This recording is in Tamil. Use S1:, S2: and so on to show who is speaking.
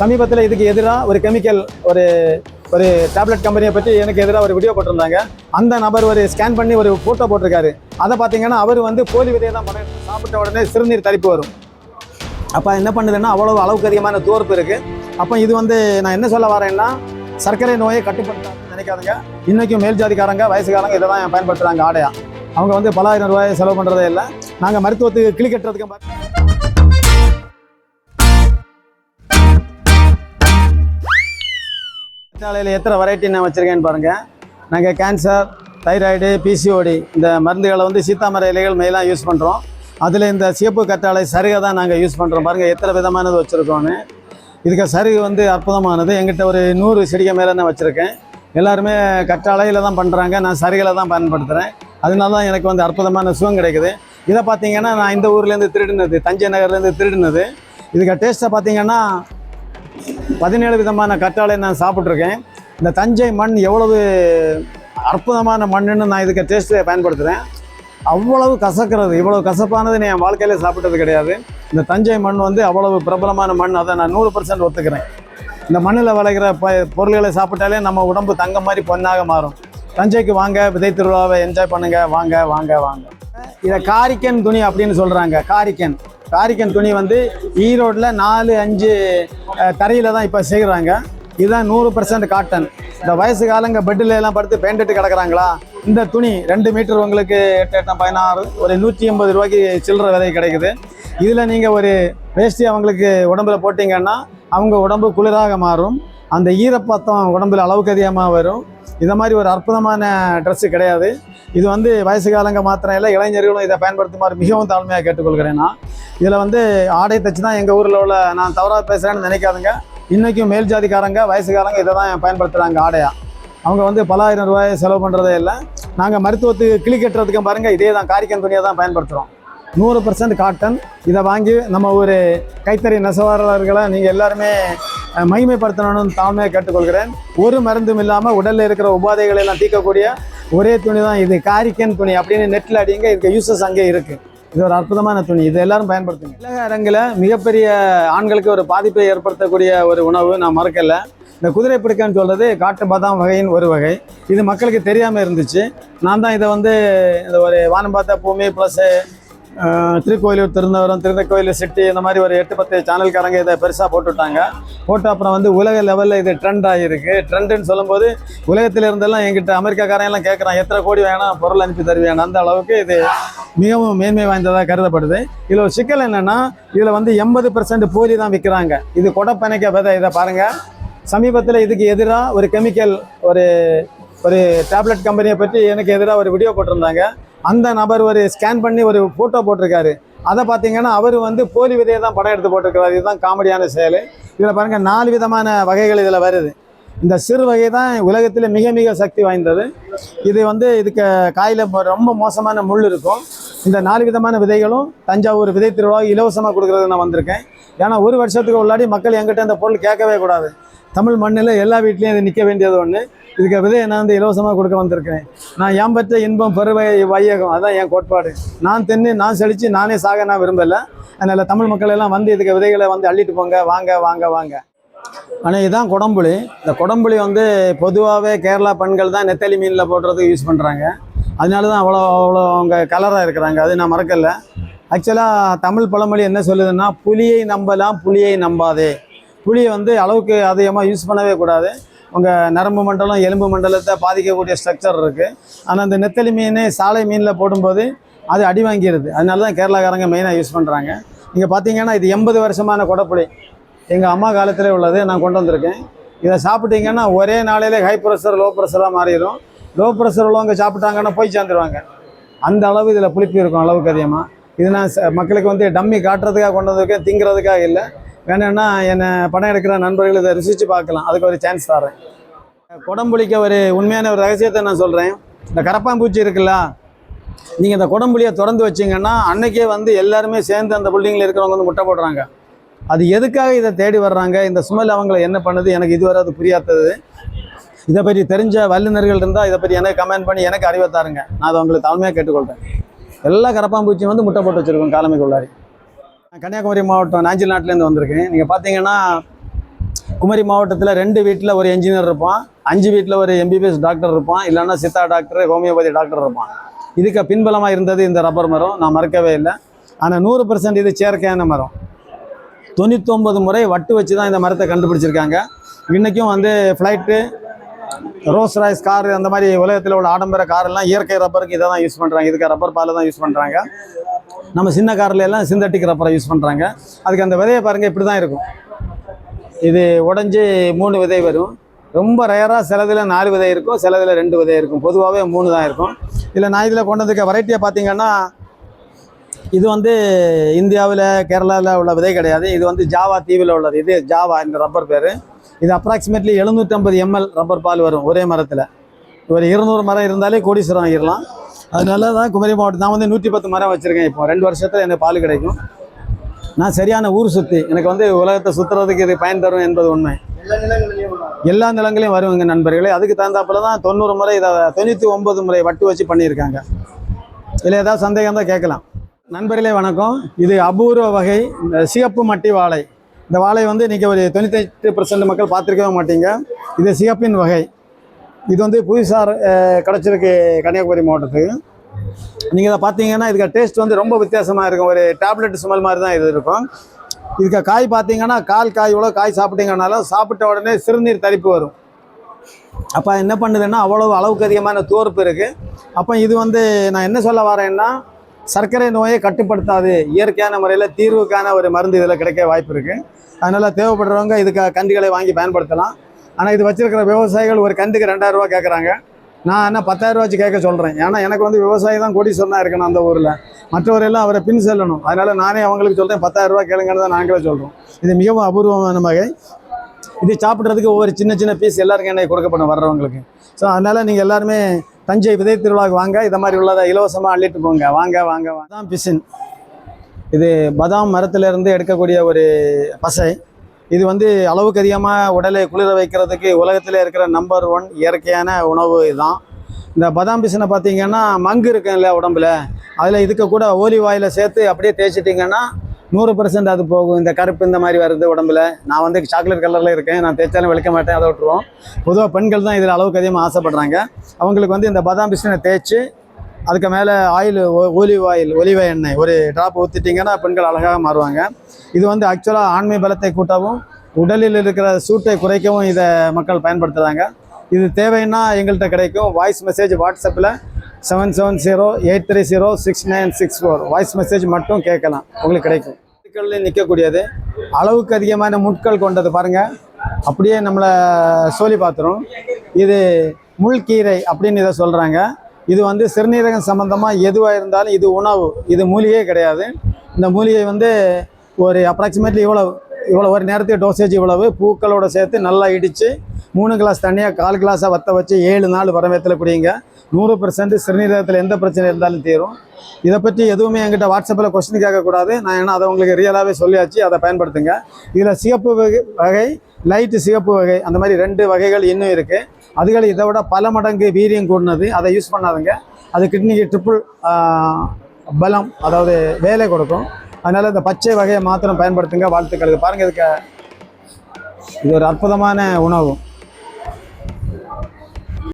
S1: சமீபத்தில் இதுக்கு எதிராக ஒரு கெமிக்கல் ஒரு ஒரு டேப்லெட் கம்பெனியை பற்றி எனக்கு எதிராக ஒரு வீடியோ போட்டிருந்தாங்க. அந்த நபர் ஒரு ஸ்கேன் பண்ணி ஒரு ஃபோட்டோ போட்டிருக்காரு. அதை பார்த்தீங்கன்னா அவர் வந்து போலி விதையை தான் படம் சாப்பிட்ட உடனே சிறுநீர் தரிப்பு வரும். அப்போ என்ன பண்ணுதுன்னா அவ்வளோ அளவுக்கு அதிகமான தோர்ப்பு இருக்குது அப்போ இது வந்து நான் என்ன சொல்ல வரேன்னா சர்க்கரை நோயை கட்டுப்படுத்த நினைக்காதுங்க. இன்றைக்கும் மேல் ஜாதிக்காரங்க வயசுக்காரங்க இதை தான் பயன்படுத்துகிறாங்க ஆடையாக அவங்க வந்து பல ஆயிரம் ரூபாய் செலவு பண்ணுறதே இல்லை. நாங்கள் மருத்துவத்துக்கு கிளி கட்டுறதுக்கு பாரு- எத்தனை வெரைட்டி நான் வச்சுருக்கேன்னு பாருங்கள் நாங்கள் கேன்சர் தைராய்டு பிசிஓடி இந்த மருந்துகளை வந்து சீத்தாமர இலைகள் மெயிலாக யூஸ் பண்ணுறோம் அதில் இந்த சிவப்பு கற்றாழை சருகை தான் நாங்கள் யூஸ் பண்ணுறோம் பாருங்கள் எத்தனை விதமானது வச்சுருக்கோன்னு இதுக்கு சருகு வந்து அற்புதமானது. எங்கிட்ட ஒரு நூறு செடிக்கு மேலே நான் வச்சுருக்கேன். எல்லாருமே கற்றாழையில் தான் பண்ணுறாங்க நான் சருகையில் தான் பயன்படுத்துகிறேன் அதனால தான் எனக்கு வந்து அற்புதமான சுகம் கிடைக்குது. இதை பார்த்தீங்கன்னா நான் இந்த ஊர்லேருந்து திருடினது தஞ்சை நகர்லேருந்து திருடினது. இதுக்கு டேஸ்ட்டை பார்த்தீங்கன்னா பதினேழு விதமான கற்றாழை நான் சாப்பிட்ருக்கேன் இந்த தஞ்சை மண் எவ்வளவு அற்புதமான மண்ணுன்னு நான் இதுக்கு டேஸ்ட்டு பயன்படுத்துகிறேன் அவ்வளவு கசக்கிறது இவ்வளவு கசப்பானது நான் என் வாழ்க்கையில் சாப்பிட்டது கிடையாது. இந்த தஞ்சை மண் வந்து அவ்வளவு பிரபலமான மண் அதை நான் நூறு பர்சன்ட் ஒத்துக்கிறேன். இந்த மண்ணில் விளைகிற ப பொருள்களை சாப்பிட்டாலே நம்ம உடம்பு தங்க மாதிரி பொண்ணாக மாறும். தஞ்சைக்கு வாங்க விதை திருவிழாவை என்ஜாய் பண்ணுங்கள் வாங்க வாங்க வாங்க. இதை காரிக்கன் துணி அப்படின்னு சொல்கிறாங்க காரிக்கன். காரிக்கன் துணி வந்து ஈரோட்டில் நாலு அஞ்சு தரையில் தான் இப்போ செய்கிறாங்க இதுதான் நூறு பர்சன்ட் காட்டன் இந்த வயசு காலங்க பெட்டில் எல்லாம் படுத்து பேண்டுட்டு கிடக்குறாங்களா? இந்த துணி ரெண்டு மீட்டர் உங்களுக்கு எட்டு எட்டம் பதினாறு ஒரு நூற்றி எண்பது ரூபாய்க்கு சில்லற விலை கிடைக்குது. இதில் நீங்கள் ஒரு வேஷ்டி அவங்களுக்கு உடம்புல போட்டிங்கன்னா அவங்க உடம்பு குளிராக மாறும். அந்த ஈரப்பத்தம் உடம்புல அளவுக்கு அதிகமாக வரும். இந்த மாதிரி ஒரு அற்புதமான ட்ரெஸ்ஸு கிடையாது. இது வந்து வயசு காலங்க மாத்திரம் இல்லை இளைஞர்களும் இதை பயன்படுத்துமாறு மிகவும் தாழ்மையாக கேட்டுக்கொள்கிறேன் நான். இதில் வந்து ஆடை தச்சு தான் எங்கள் ஊரில் உள்ள நான் தவறாக பேசுகிறேன்னு நினைக்காதுங்க. இன்றைக்கும் மேல் ஜாதிக்காரங்க வயசுக்காரங்க இதை தான் பயன்படுத்துகிறாங்க ஆடையாக அவங்க வந்து பலாயிரம் ரூபாய் செலவு பண்ணுறதே இல்லை. நாங்கள் மருத்துவத்துக்கு கிளி கட்டுறதுக்கு பாருங்கள் இதே தான் காரிக்கன் துணியை தான் பயன்படுத்துகிறோம். நூறு பர்சன்ட் காட்டன் இதை வாங்கி நம்ம ஒரு கைத்தறி நெசவாளர்களை நீங்கள் எல்லாருமே மகிமைப்படுத்தணும்னு தாழ்மையாக கேட்டுக்கொள்கிறேன். ஒரு மருந்தும் இல்லாமல் உடலில் இருக்கிற உபாதைகளை எல்லாம் தீர்க்கக்கூடிய ஒரே துணி தான் இது. காரிக்கன் துணி அப்படின்னு நெட்டில் அடிங்க இதுக்கு யூசஸ் அங்கே இருக்குது இது ஒரு அற்புதமான துணி. இது எல்லாரும் பயன்படுத்துங்க. உலக அரங்கில் மிகப்பெரிய ஆண்களுக்கு ஒரு பாதிப்பை ஏற்படுத்தக்கூடிய ஒரு உணவு நான் மறக்கல. இந்த குதிரை பிடிக்கன்னு சொல்கிறது காட்டு பாதாம் வகையின் ஒரு வகை. இது மக்களுக்கு தெரியாமல் இருந்துச்சு. நான் தான் இதை வந்து இந்த ஒரு வானம் பார்த்த பூமி ப்ளஸ் திருக்கோயிலூர் திருந்தவரம் திருந்தக்கோயில் சிட்டி இந்த மாதிரி ஒரு எட்டு பத்து சேனல்காரங்க இதை பெருசாக போட்டுவிட்டாங்க போட்டு அப்புறம் வந்து உலக லெவலில் இது ட்ரெண்ட் ஆகிருக்கு ட்ரெண்டுன்னு சொல்லும்போது உலகத்தில் இருந்தெல்லாம் எங்கிட்ட அமெரிக்காக்காரன் எல்லாம் கேட்குறான் எத்தனை கோடி வேணாம் பொருள் அனுப்பி தருவேன் அந்த அளவுக்கு இது மிகவும் மேன்மை வாய்ந்ததாக கருதப்படுது. இதில் ஒரு சிக்கல் என்னென்னா இதில் வந்து எண்பது பர்சன்ட் போலி தான் விற்கிறாங்க இது கொடப்பனைக்க விதை இதை பாருங்கள் சமீபத்தில் இதுக்கு எதிராக ஒரு கெமிக்கல் ஒரு ஒரு டேப்லெட் கம்பெனியை பற்றி எனக்கு எதிராக ஒரு வீடியோ போட்டிருந்தாங்க. அந்த நபர் ஒரு ஸ்கேன் பண்ணி ஒரு ஃபோட்டோ போட்டிருக்காரு. அதை பார்த்தீங்கன்னா அவர் வந்து போலி விதையை தான் படம் எடுத்து போட்டிருக்கிறார். இதுதான் காமெடியான செயல். இதில் பாருங்கள் நாலு விதமான வகைகள் இதில் வருது. இந்த சிறு வகை தான் உலகத்தில் மிக மிக சக்தி வாய்ந்தது. இது வந்து இதுக்கு காயில் ரொம்ப மோசமான முள் இருக்கும். இந்த நாலு விதமான விதைகளும் தஞ்சாவூர் விதை திருவிழா இலவசமாக கொடுக்குறது நான் வந்திருக்கேன். ஏன்னா ஒரு வருஷத்துக்கு உள்ளாடி மக்கள் எங்கிட்ட இந்த பொருள் கேட்கவே கூடாது. தமிழ் மண்ணில் எல்லா வீட்லேயும் இது நிற்க வேண்டியது ஒன்று இதுக்கு விதையை நான் வந்து இலவசமாக கொடுக்க வந்திருக்கிறேன். நான் ஏன் பெற்ற இன்பம் பெருவை வையகம் அதான் என் கோட்பாடு. நான் தென்னு நான் செழித்து நானே சாக நான் விரும்பலை. அதனால் தமிழ் மக்கள் எல்லாம் வந்து இதுக்கு விதைகளை வந்து அள்ளிட்டு போங்க வாங்க வாங்க வாங்க. ஆனால் இதுதான் குடம்புளி. இந்த குடம்புளி வந்து பொதுவாகவே கேரளா பெண்கள் தான் நெத்தலி மீனில் போடுறதுக்கு யூஸ் பண்ணுறாங்க அதனால தான் அவ்வளோ அவ்வளோ அவங்க கலராக இருக்கிறாங்க. அது நான் மறக்கல. ஆக்சுவலாக தமிழ் பழமொழி என்ன சொல்லுதுன்னா புலியை நம்பலாம் புலியை நம்பாதே. புளியை வந்து அளவுக்கு அதிகமாக யூஸ் பண்ணவே கூடாது. உங்கள் நரம்பு மண்டலம் எலும்பு மண்டலத்தை பாதிக்கக்கூடிய ஸ்ட்ரக்சர் இருக்குது ஆனால் இந்த நெத்தலி மீன் சாலை மீனில் போடும்போது அது அடி வாங்கிடுது அதனால தான் கேரளாக்காரங்க மெயினாக யூஸ் பண்ணுறாங்க நீங்கள் பார்த்தீங்கன்னா இது எண்பது வருஷமான கொடப்புளி எங்கள் அம்மா காலத்திலே உள்ளது நான் கொண்டு வந்திருக்கேன். இதை சாப்பிட்டீங்கன்னா ஒரே நாளையிலே ஹை ப்ரெஷர் லோ ப்ரெஷராக மாறிடும். லோ ப்ரெஷர் உள்ளவங்க சாப்பிட்டாங்கன்னா போய் சேர்ந்துருவாங்க. அந்த அளவு இதில் புளிப்பு இருக்கும் அளவுக்கு அதிகமாக இது நான் மக்களுக்கு வந்து டம்மி காட்டுறதுக்காக கொண்டு வந்திருக்கேன் திங்கிறதுக்காக இல்லை. வேணும்னா என்னை படம் எடுக்கிற நண்பர்கள் இதை ருசித்து பார்க்கலாம். அதுக்கு ஒரு சான்ஸ் தரேன். குடம்புளிக்க ஒரு உண்மையான ஒரு ரகசியத்தை நான் சொல்கிறேன் இந்த கரப்பாம்பூச்சி இருக்குல்ல நீங்கள் இந்த குடம்புளியை திறந்து வச்சீங்கன்னா அன்றைக்கே வந்து எல்லாருமே சேர்ந்து அந்த பில்டிங்கில் இருக்கிறவங்க வந்து முட்டை போடுறாங்க. அது எதுக்காக இதை தேடி வர்றாங்க? இந்த சுமல் அவங்கள என்ன பண்ணுது? எனக்கு இதுவரை அது புரியாதது. இதை பற்றி தெரிஞ்ச வல்லுநர்கள் இருந்தால் இதை பற்றி எனக்கு கமெண்ட் பண்ணி எனக்கு அறிவை தாருங்க. நான் அதை உங்களுக்கு தாழ்மையாக கேட்டுக்கொள்கிறேன் எல்லா கரப்பாம்பூச்சியும் வந்து முட்டை போட்டு வச்சுருக்கோம் காலமைக்குள்ளாரி நான் கன்னியாகுமரி மாவட்டம் நாஞ்சில் நாட்டிலேருந்து வந்திருக்கேன். நீங்கள் பார்த்தீங்கன்னா குமரி மாவட்டத்தில் ரெண்டு வீட்டில் ஒரு என்ஜினியர் இருப்பான். அஞ்சு வீட்டில் ஒரு எம்பிபிஎஸ் டாக்டர் இருப்பான். இல்லைன்னா சித்தா டாக்டர் ஹோமியோபதி டாக்டர் இருப்பான். இதுக்கு பின்பலமாக இருந்தது இந்த ரப்பர் மரம். நான் மறக்கவே இல்லை. ஆனால் நூறு பர்சன்ட் இது செயற்கையான மரம். தொண்ணூத்தொம்பது முறை வட்டு வச்சு தான் இந்த மரத்தை கண்டுபிடிச்சிருக்காங்க. இன்றைக்கும் வந்து ஃப்ளைட்டு ரோஸ் ராய்ஸ் கார் அந்த மாதிரி உலகத்தில் உள்ள ஆடம்பர கார் எல்லாம் இயற்கை ரப்பருக்கு இதை தான் யூஸ் பண்ணுறாங்க இதுக்கு ரப்பர் பால் தான் யூஸ் பண்ணுறாங்க நம்ம சின்ன கார்ல எல்லாம் சிந்தட்டிக் ரப்பரை யூஸ் பண்ணுறாங்க அதுக்கு அந்த விதையை பாருங்கள் இப்படி தான் இருக்கும். இது உடஞ்சி மூணு விதை வரும். ரொம்ப ரேராக சிலதில் நாலு விதை இருக்கும் சிலதில் ரெண்டு விதை இருக்கும். பொதுவாகவே மூணு தான் இருக்கும். இதில் நான் இதில் கொண்டு வந்திருக்க வெரைட்டியை பார்த்தீங்கன்னா இது வந்து இந்தியாவில் கேரளாவில் உள்ள விதை கிடையாது. இது வந்து ஜாவா தீவில் உள்ளது. இது ஜாவா இந்த ரப்பர் பேர். இது அப்ராக்சிமேட்லி எழுநூற்றம்பது எம்எல் ரப்பர் பால் வரும் ஒரே மரத்தில். ஒரு இருநூறு மரம் இருந்தாலே கோடீஸ்வரம் ஆகிடலாம் அதனால தான் குமரி மாவட்டம் நான் வந்து நூற்றி பத்து மரம் வச்சுருக்கேன் இப்போ. ரெண்டு வருஷத்தில் எனக்கு பால் கிடைக்கும். நான் சரியான ஊர் சுற்றி எனக்கு வந்து உலகத்தை சுற்றுறதுக்கு இது பயன் தரும் என்பது உண்மை. எல்லா நிலங்களையும் வருவாங்க நண்பர்களே. அதுக்கு தகுந்தாப்புல தான் தொண்ணூறு முறை இதை தொண்ணூற்றி ஒம்பது முறை வட்டு வச்சு பண்ணியிருக்காங்க. இதில் ஏதாவது சந்தேகம் தான் கேட்கலாம். நண்பர்களே வணக்கம். இது அபூர்வ வகை இந்த சிகப்பு மட்டி வாழை. இந்த வாழை வந்து இன்றைக்கி ஒரு தொண்ணூத்தெட்டு பர்சன்ட் மக்கள் பார்த்துருக்கவே மாட்டீங்க. இது சிகப்பின் வகை. இது வந்து புவிசார் கிடச்சிருக்கு கன்னியாகுமரி மாவட்டத்துக்கு. நீங்கள் இதை பார்த்தீங்கன்னா இதுக்கு டேஸ்ட் வந்து ரொம்ப வித்தியாசமாக இருக்கும். ஒரு டேப்லெட் ஸ்மெல் மாதிரி தான் இது இருக்கும். இதுக்கு காய் பார்த்தீங்கன்னா கால் காய் இவ்வளோ காய் சாப்பிட்டீங்கனாலும் சாப்பிட்ட உடனே சிறுநீர் தரிப்பு வரும். அப்போ என்ன பண்ணுதுன்னா அவ்வளவு அளவுக்கு அதிகமான தோர்ப்பு இருக்குது அப்போ இது வந்து நான் என்ன சொல்ல வரேன்னா சர்க்கரை நோயை கட்டுப்படுத்தாது. இயற்கையான முறையில் தீர்வுக்கான ஒரு மருந்து இதில் கிடைக்க வாய்ப்பு இருக்குது அதனால் தேவைப்படுறவங்க இதுக்கு கண்டுகளை வாங்கி பயன்படுத்தலாம். ஆனால் இது வச்சுருக்கிற விவசாயிகள் ஒரு கண்டுக்கு ரெண்டாயிரரூவா கேட்குறாங்க நான் என்ன பத்தாயிரம் வச்சு கேட்க சொல்கிறேன் ஏன்னா எனக்கு வந்து விவசாயி தான் கோடீஸ்வரனாக இருக்கணும் அந்த ஊரில். மற்றவரெல்லாம் அவரை பின் செல்லணும். அதனால் நானே அவங்களுக்கு சொல்கிறேன் பத்தாயிரம் ரூபாய் கேளுங்கன்னு தான் நாங்களே சொல்கிறோம் இது மிகவும் அபூர்வமான வகை. இது சாப்பிட்றதுக்கு ஒவ்வொரு சின்ன சின்ன பீஸ் எல்லாருக்கும் என்னை கொடுக்கப்படும் வர்றவங்களுக்கு. ஸோ அதனால் நீங்கள் எல்லாருமே தஞ்சை விதை திருவிழாவுக்கு வாங்க. இதை மாதிரி உள்ளதை இலவசமாக அள்ளிட்டு போங்க. வாங்க வாங்க பதாம் பிசின். இது பதாம் மரத்திலிருந்து எடுக்கக்கூடிய ஒரு பசை. இது வந்து அளவுக்கு அதிகமாக உடலை குளிர வைக்கிறதுக்கு உலகத்தில் இருக்கிற நம்பர் ஒன் இயற்கையான உணவு இதுதான். இந்த பதாம் பிசினை பார்த்தீங்கன்னா மங்கு இருக்கும் இல்லையா உடம்புல. அதில் இதுக்கு கூட ஓலி வாயில் சேர்த்து அப்படியே தேய்ச்சிட்டிங்கன்னா நூறு பர்சன்ட் அது போகும். இந்த கருப்பு இந்த மாதிரி வருது உடம்புல. நான் வந்து சாக்லேட் கலரில் இருக்கேன். நான் தேய்ச்சாலும் விளக்க மாட்டேன் அதை விட்டுருவோம். பொதுவாக பெண்கள் தான் இதில் அளவுக்கு அதிகமாக ஆசைப்படுறாங்க. அவங்களுக்கு வந்து இந்த பதாம் பிசினை தேய்ச்சி அதுக்கு மேலே ஆயில் ஒலிவ் ஆயில் ஒலிவ எண்ணெய் ஒரு ட்ராப் ஊற்றிட்டிங்கன்னா பெண்கள் அழகாக மாறுவாங்க. இது வந்து ஆக்சுவலாக ஆண்மை பலத்தை கூட்டவும் உடலில் இருக்கிற சூட்டை குறைக்கவும் இதை மக்கள் பயன்படுத்துகிறாங்க இது தேவைன்னா எங்கள்கிட்ட கிடைக்கும். வாய்ஸ் மெசேஜ் வாட்ஸ்அப்பில் seven seven zero eight three zero six nine six four voice message மட்டும் கேட்கலாம். உங்களுக்கு கிடைக்கும். முட்களில் நிற்கக்கூடியது அளவுக்கு அதிகமான முட்கள் கொண்டது பாருங்கள் அப்படியே நம்மளை சோலி பார்த்துரும். இது முள்கீரை அப்படின்னு இதை சொல்கிறாங்க இது வந்து சிறுநீரகம் சம்மந்தமாக எதுவாக இருந்தாலும் இது உணவு. இது மூலிகையே கிடையாது. இந்த மூலிகை வந்து ஒரு அப்ராக்சிமேட்லி இவ்வளவு இவ்வளோ ஒரு நேரத்துக்கு டோசேஜ் இவ்வளவு. பூக்களோட சேர்த்து நல்லா இடித்து மூணு கிளாஸ் தண்ணியாக கால் கிளாஸாக வற்ற வச்சு ஏழு நாள் வரவேத்தில் குடிங்க. நூறு பர்சன்ட் சிறுநீரகத்தில் எந்த பிரச்சனை இருந்தாலும் தீரும். இதை பற்றி எதுவுமே என்கிட்ட வாட்ஸ்அப்பில் கொஸ்டின் கேட்கக்கூடாது. நான் ஏன்னா அதை உங்களுக்கு ரியலாகவே சொல்லியாச்சு. அதை பயன்படுத்துங்க. இதில் சிகப்பு வகை வகை லைட்டு சிகப்பு வகை அந்த மாதிரி ரெண்டு வகைகள் இன்னும் இருக்குது அதுகள் இதை விட பல மடங்கு வீரியம் கூடினது. அதை யூஸ் பண்ணாதுங்க. அது கிட்னிக்கு ட்ரிப்புள் பலம் அதாவது வேலை கொடுக்கும். அதனால் இந்த பச்சை வகையை மாத்திரம் பயன்படுத்துங்க வாழ்த்துக்கள். இது பாருங்கள் இதுக்கு இது ஒரு அற்புதமான உணவு.